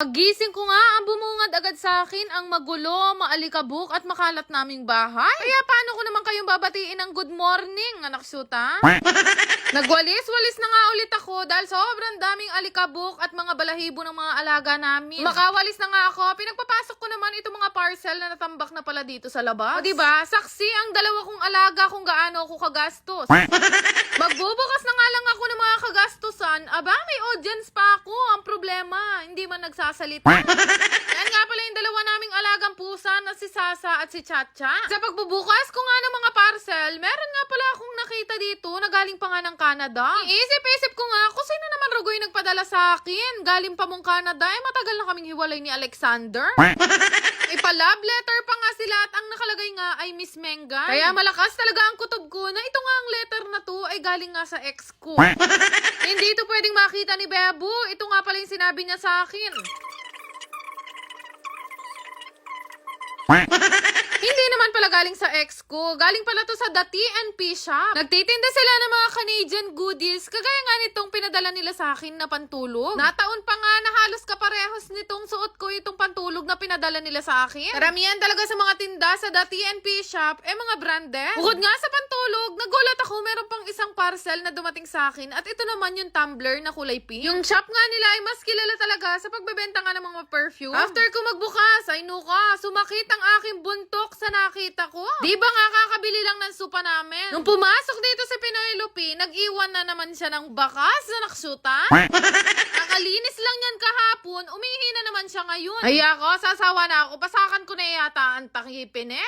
Pagising ko nga, ang bumungad agad sa akin ang magulo, maalikabok at makalat naming bahay. Kaya paano ko naman kayong babatiin ng good morning, anak syuta? Nagwalis-walis na nga ulit ako dahil sobrang daming alikabok at mga balahibo ng mga alaga namin. Makawalis na nga ako, pinagpapasok ko naman itong mga parcel na natambak na pala dito sa labas. O diba, saksi ang dalawa kong alaga kung gaano ako kagastos. Magbubukas na nga lang ako ng mga kagastusan. Aba, may audience pa ako. Ang problema, hindi man nagsasalita. Yan nga pala yung dalawa naming alagang pusa na si Sasa at si Chacha. Sa pagbubukas ko nga ng mga parcel, meron nga pala akong nakita dito na galing pa nga ng Canada. Iisip-isip ko nga kung sino naman Rugoy nagpadala sa akin. Galing pa mong Canada, eh matagal na kaming hiwalay ni Alexander. Ipa-love letter pa nga sila at ang nakalagay nga ay Miss Mengan. Kaya malakas talaga ang kutob ko na ito nga ang letter ay galing nga sa ex ko. Hindi ito pwedeng makita ni Bebo. Ito nga pala yung sinabi niya sa akin. Galing sa ex ko. Galing pala to sa The TNP shop. Nagtitinda sila ng mga Canadian goodies. Kagaya nga nitong pinadala nila sa akin na pantulog. Nataon pa nga na halos kaparehos nitong suot ko itong pantulog na pinadala nila sa akin. Karamihan talaga sa mga tinda sa The TNP shop, eh mga branded. Bukod nga sa pantulog, nagulat ako meron pang isang parcel na dumating sa akin at ito naman yung tumbler na kulay pink. Yung shop nga nila ay mas kilala talaga sa pagbebenta nga ng mga perfume. After ko magbukas, ay nuka, sumakit ang aking buntok sa nakita ko. Di ba nga kakabili lang ng supa namin? Nung pumasok dito sa Pinoy Lupi, nag-iwan na naman siya ng bakas na naksuta. Nakalinis lang yan kahapon, umihi na naman siya ngayon. Ay ako, sasawa na ako, pasakan ko na yata ang takipin eh.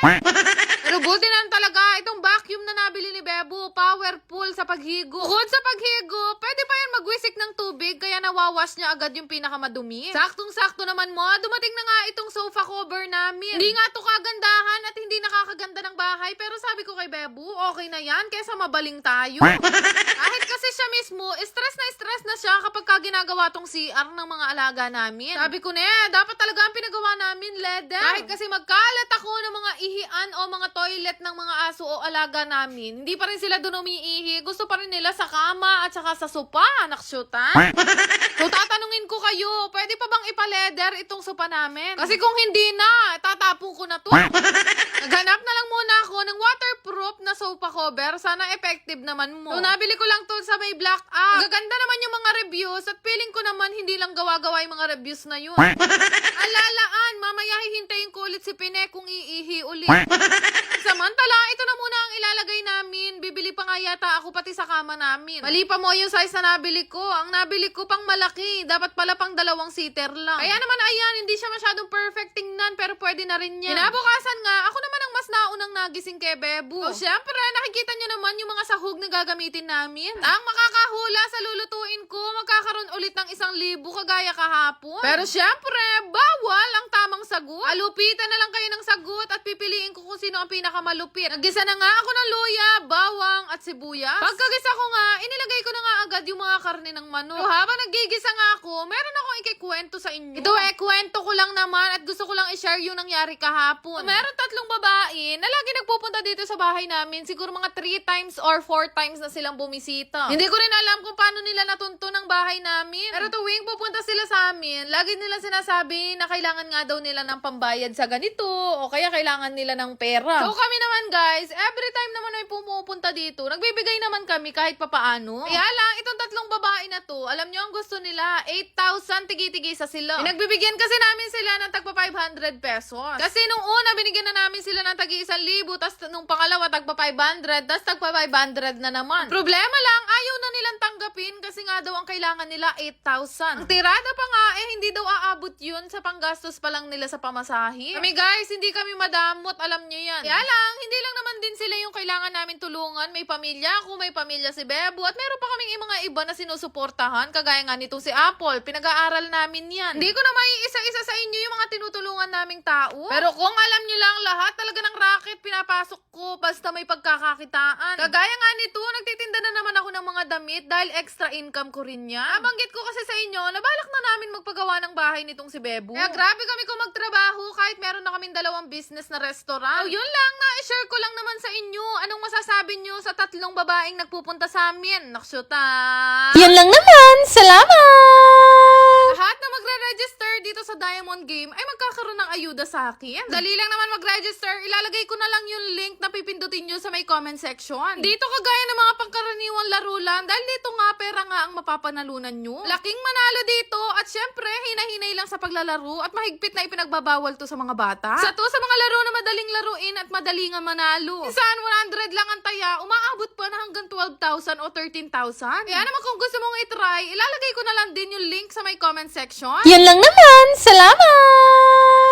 Pero buti na talaga, itong vacuum na nabili ni Bebo, powerful sa paghigo. Bukod sa paghigo, pwede pa yan magwisik ng tubig, kaya nawawash niya agad yung pinakamadumi. Saktong-sakto naman mo, dumating na nga itong sofa cover namin. Hindi nga to kagandahan at hindi nakakaganda ng bahay, pero sabi ko kay Bebo, okay na yan, kesa mabaling tayo. Kahit kasi siya mismo, stress na stress na siya kapag ka ginagawa tong CR ng mga alaga namin. Sabi ko na, dapat talaga ang pinagawa namin, leder. Kahit kasi magkalat ako ng mga ihian o mga toilet ng mga aso o alaga namin, hindi pa rin sila doon umiihi. Gusto pa rin nila sa kama at saka sa sopa, anak syuta. So tatanungin ko kayo, pwede pa bang ipaleder itong sopa namin? Kasi kung hindi na, tatapon ko na to. Naghanap na lang muna ako ng waterproof na sofa cover. Sana effective naman mo. So, nabili ko lang to sa may black app. Gaganda naman yung mga reviews at feeling ko naman hindi lang gawa-gawa yung mga reviews na yun. Alalaan, kung iihi ulit. pati sa kama namin. Mali pa mo yung size na nabili ko. Ang nabili ko pang malaki. Dapat pala pang dalawang seater lang. Kaya naman ayan, hindi siya masyadong perfect tingnan pero pwede na rin yan. Kinabukasan nga, ako naman ang mas naunang nagising kay Bebu. O syempre, nakikita nyo naman yung mga sahog na gagamitin namin. Ang makakahula sa lulutuin ko, magkakaroon ulit ng isang libo kagaya kahapon. Pero syempre, bawal ang tamang sagot. Alupitan na lang kayo ng sagot at pipiliin ko kung sino ang pinakamalupit. Naggisa na nga ako ng luya, bawang at sibuyas. Pagkagisa ko nga, inilagay ko na nga agad yung mga karne ng manok. So, habang naggigisa nga ako, meron akong ikikwento sa inyo. Ito eh, kwento ko lang naman at gusto ko lang i-share yung nangyari kahapon. So, meron tatlong babae na lagi nagpupunta dito sa bahay namin. Siguro mga 3 times or 4 times na silang bumisita. Hindi ko rin alam kung paano nila natunto ng bahay namin. Pero tuwing pupunta sila sa amin, lagi nila sinasabi na kailangan nga daw nila ng pambayad sa ganito o kaya kailangan nila ng pera. So kami naman guys, every time naman may pumupunta dito, nagbibigay naman kami kahit papaano. Kaya lang, itong tatlong babae na to, alam nyo ang gusto nila, 8,000 tigi-tigi sa sila. Eh, nagbibigyan kasi namin sila ng tagpa 500 pesos. Kasi nung una, binigyan na namin sila ng tagi 1,000, tas nung pangalawa, tagpa 500, tas tagpa 500 na naman. Problema lang, ayaw na nilang tanggapin kasi nga daw ang kailangan nila 8,000. Ang tirada pa nga, eh hindi daw aabot yun sa panggastos pa lang nila sa pamasahe. Kami guys, hindi kami madamot, alam nyo yan. Kaya lang, hindi lang naman sila yung kailangan namin tulungan. May pamilya ako, may pamilya si Bebo, at meron pa kaming mga iba na sinusuportahan, kagaya nga nitong si Apple. Pinag-aaral namin yan. Hindi ko na may naming tao. Pero kung alam nyo lang, lahat talaga ng racket pinapasok ko basta may pagkakakitaan. Kagaya nga nito, nagtitinda na naman ako ng mga damit dahil extra income ko rin yan. Nabanggit ko kasi sa inyo, nabalak na namin magpagawa ng bahay nitong si Bebo. Kaya grabe kami kung magtrabaho kahit meron na kaming dalawang business na restaurant. Oh, yun lang, na-share ko lang naman sa inyo. Anong masasabi nyo sa tatlong babaeng nagpupunta sa amin? Naksyuta! Yan lang naman. Salamat! lahat na magre-register dito sa Diamond Game ay magkakaroon ng ayuda sa akin. Dali lang naman mag-register, ilalagay ko na lang yung link na pipindutin nyo sa may comment section. Dito kagaya ng mga pangkaraniwang laro lang, dahil dito nga pera nga ang mapapanalunan nyo. Laking manalo dito at syempre, hinahinay lang sa paglalaro at mahigpit na ipinagbabawal to sa mga bata. Sa to sa mga laro na madaling laruin at madaling nga manalo. Saan 100 lang ang taya, umaabot pa na hanggang 12,000 o 13,000. Kaya naman kung gusto mong itry, ilalagay ko na lang din yung link sa may comment section. Yun lang naman. Salamat!